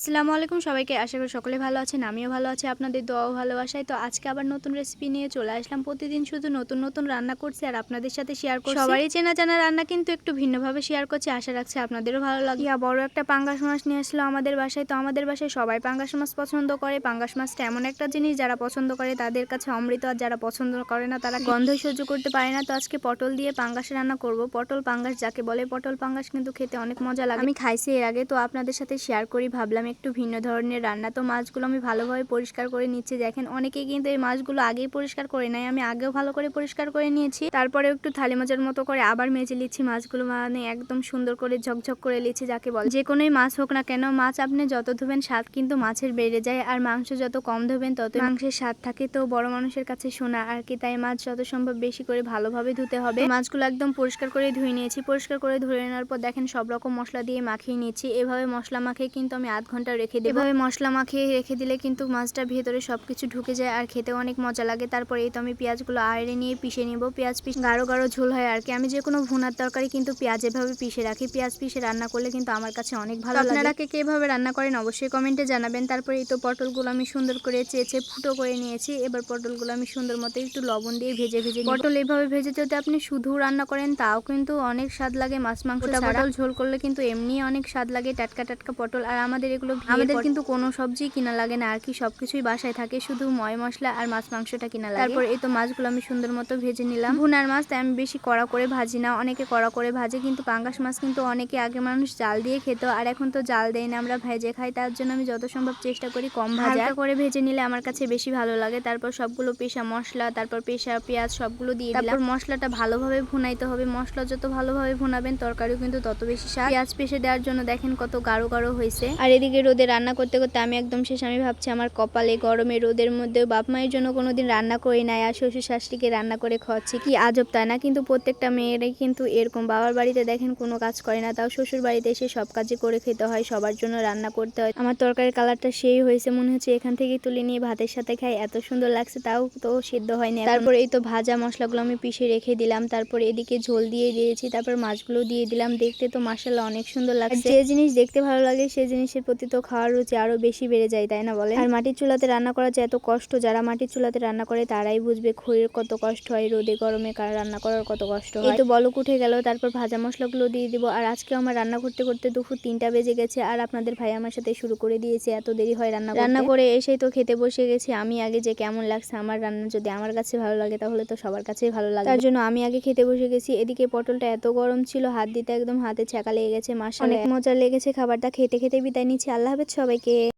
আসসালামু আলাইকুম সবাইকে। আশা করি সকলে ভালো আছেন আমিও ভালো আছি আপনাদের দোয়াও ভালোবাসায়। তো আজকে আবার নতুন রেসিপি নিয়ে চলে আসলাম। প্রতিদিন শুধু নতুন নতুন রান্না করছি আর আপনাদের সাথে শেয়ার করছি। সবারই চেনা জানা রান্না কিন্তু একটু ভিন্নভাবে শেয়ার করছি আশা রাখছি আপনাদেরও ভালো লাগে ইয়া বড় একটা পাঙ্গাস মাছ নিয়ে আসলো আমাদের বাসায়। তো আমাদের বাসায় সবাই পাঙ্গাস মাছ পছন্দ করে। পাঙ্গাস মাছটা এমন একটা জিনিস যারা পছন্দ করে তাদের কাছে অমৃত আর যারা পছন্দ করে না তারা গন্ধই সহ্য করতে পারে না। তো আজকে পটল দিয়ে পাঙ্গাস রান্না করব। পটল পাঙ্গাস যাকে বলে পটল পাঙ্গাস কিন্তু খেতে অনেক মজা লাগে। আমি খাইছি এর আগে তো আপনাদের সাথে শেয়ার করি ভাবলাম একটু ভিন্ন ধরনের রান্না। তো মাছগুলো আমি ভালোভাবে পরিষ্কার করে নিচ্ছি। দেখেন, অনেকেই কিন্তু এই মাছগুলো আগেই পরিষ্কার করে নাই আমি আগেও ভালো করে পরিষ্কার করে নিয়েছি। তারপরে একটু থালি মাছের মতো করে আবার মেজে নিচ্ছি মাছগুলো। মানে একদম সুন্দর করে ঝকঝক করে নিচ্ছি, যাকে বলে। যে কোনোই মাছ হোক না কেন, মাছ আপনি যত ধুবেন, স্বাদ কিন্তু মাছের বেড়ে যায়। আর মাংস যত কম ধুবেন তত মাংসের স্বাদ থাকে। তো বড় মানুষের কাছে শোনা, আর কি তাই মাছ যত সম্ভব বেশি করে ভালোভাবে ধুতে হবে। মাছগুলো একদম পরিষ্কার করে ধুয়ে নিয়েছি। পরিষ্কার করে ধুয়ে নেওয়ার পর দেখেন, সব রকম মশলা দিয়ে মাখিয়ে নিয়েছি এভাবে মশলা মাখিয়ে কিন্তু আমি আধ ঘণ্টা রেখে দেবো। এভাবে মশলা মাখিয়ে রেখে দিলে কিন্তু মাছটা ভেতরে সবকিছু ঢুকে যায় আর খেতে অনেক মজা লাগে। তারপরে এই তো আমি পেঁয়াজগুলো আয়রে নিয়ে পিষে নিব। পেঁয়াজ পিস গাঢ় গাঢ় ঝোল হয় আর কি। আমি যে কোনো ভুনার তরকারি কিন্তু পেঁয়াজ এভাবে পিষে রাখি। পেঁয়াজ পিষে রান্না করলে কিন্তু আমার কাছে অনেক ভালো লাগে আপনারা কে কে এভাবে রান্না করেন অবশ্যই কমেন্টে জানাবেন। তারপরে এই তো পটলগুলো আমি সুন্দর করে চেয়েছে ফুটো করে নিয়েছি। এবার পটলগুলো আমি সুন্দর মতো একটু লবণ দিয়ে ভেজে ভেজে পটল এভাবে ভেজে যদি আপনি শুধু রান্না করেন তাও কিন্তু অনেক স্বাদ লাগে মাছ মাংসটা পটল ঝোল করলে কিন্তু এমনি অনেক স্বাদ লাগে টাটকা টাটকা পটল। আর আমাদের এগুলো আমাদের কিন্তু কোনো সবজি কিনা লাগে না আর কি সবকিছুই বাসায় থাকে শুধু ময় মশলা আর মাছ মাংসটা কিনা লাগে। তারপর এই তো মাছগুলো আমি সুন্দর মতো ভেজে নিলাম। ভুনার মাছ তাই আমি বেশি কড়া করে ভাজি না অনেকে কড়া করে ভাজে কিন্তু পাঙ্গাস মাছ কিন্তু অনেকে আগে মানুষ জাল দিয়ে খেত আর এখন তো জাল দেয় না আমরা ভেজে খাই তার জন্য আমি যত সম্ভব চেষ্টা করি কম ভাজা করে ভেজে নিলে আমার কাছে বেশি ভালো লাগে তারপর সবগুলো পেশা মশলা তারপর পেশা পেঁয়াজ সবগুলো দিয়ে তারপর মশলাটা ভালোভাবে ভুনাইতে হবে মশলা যত ভালোভাবে ভুনাবেন তরকারিও কিন্তু তত বেশি স্বাদ। পেঁয়াজ পেশে দেওয়ার জন্য দেখেন কত গাঢ় গাঢ় হয়েছে। আর এদিকে রোদে রান্না করতে করতে আমি একদম শেষ। আমি ভাবছি আমার কপালে গরমে রোদের মধ্যে বাপ মায়ের জন্য কোনোদিন রান্না করি নাই আর শ্বশুর শাশুড়িকে রান্না করে খাওয়াচ্ছি। কি আজব তাই না? কিন্তু প্রত্যেকটা মেয়েরাই কিন্তু এরকম বাবার বাড়িতে দেখেন কোনো কাজ করে না। তাও শ্বশুর বাড়িতে এসে সব কাজই করে খেতে হয়, সবার জন্য রান্না করতে হয়। আমার তরকারির কালারটা সেই হয়েছে, মনে হচ্ছে এখান থেকে তুলে নিয়ে ভাতের সাথে খাই। এত সুন্দর লাগছে, তাও তো সিদ্ধ হয়নি তারপর এই তো ভাজা মশলাগুলো আমি পিষে রেখে দিলাম। তারপর এদিকে ঝোল দিয়ে দিয়েছি, তারপর মাছগুলো দিয়ে দিলাম। দেখতে তো মাসাল্লাহ অনেক সুন্দর লাগছে। যে জিনিস দেখতে ভালো লাগে সেই জিনিসের প্রতি তো খাওয়ার রুচি আরও বেশি বেড়ে যায় তাই না বলে আর মাটির চুলাতে রান্না করা যে এত কষ্ট যারা মাটির চুলাতে রান্না করে তারাই বুঝবে খড়ির কত কষ্ট হয় রোদে গরমে কার রান্না করার কত কষ্ট হয়। তো বলক উঠে গেল তারপর ভাজা মশলাগুলো দিয়ে দিব। আর আজকে আমার রান্না করতে করতে দুপুর তিনটা বেজে গেছে আর আপনাদের ভাই আমার সাথে শুরু করে দিয়েছে এত দেরি হয় রান্না রান্না করে এসেই তো খেতে বসে গেছি আমি আগে যে কেমন লাগছে আমার রান্না যদি আমার কাছে ভালো লাগে তাহলে তো সবার কাছেই ভালো লাগে তার জন্য আমি আগে খেতে বসে গেছি এদিকে পটলটা এত গরম ছিল হাত দিতে একদম হাতে ছ্যাঁকা লেগে গেছে মাসা অনেক মজা লেগেছে খাবারটা খেতে খেতে বিদায় নিচ্ছি। আল্লাহ হাফেজ সবাইকে